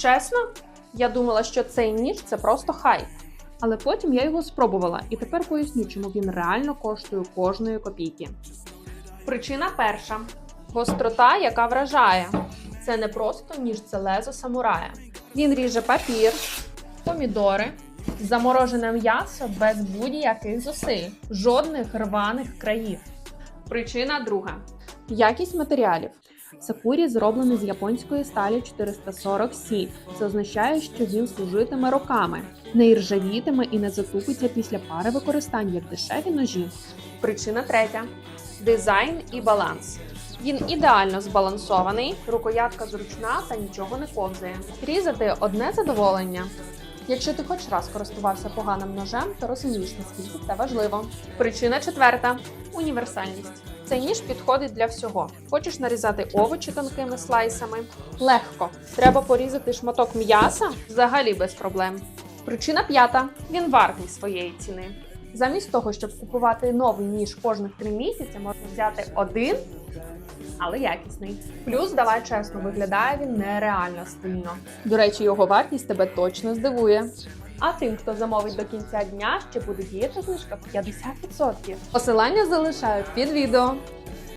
Чесно, я думала, що цей ніж це просто хайп. Але потім я його спробувала, і тепер поясню, чому він реально коштує кожної копійки. Причина перша: гострота, яка вражає. Це не просто ніж, це лезо самурая. Він ріже папір, помідори, заморожене м'ясо без будь-яких зусиль, жодних рваних країв. Причина друга: якість матеріалів. Сакурі зроблений з японської сталі 440 Сі. Це означає, що він служитиме роками, не іржавітиме і не затупиться після пари використань, як дешеві ножі. Причина третя: дизайн і баланс. Він ідеально збалансований, рукоятка зручна та нічого не ковзає. Різати одне задоволення. Якщо ти хоч раз користувався поганим ножем, то розумієш, наскільки це важливо. Причина четверта універсальність. Цей ніж підходить для всього. Хочеш нарізати овочі тонкими слайсами? Легко. Треба порізати шматок м'яса взагалі без проблем. Причина п'ята: він вартий своєї ціни. Замість того, щоб купувати новий ніж кожних три місяці, можна взяти один, але якісний. Плюс, давай чесно, виглядає він нереально стильно. До речі, його вартість тебе точно здивує. А тим, хто замовить до кінця дня, ще буде діяти знижка 50%. Посилання залишаю під відео.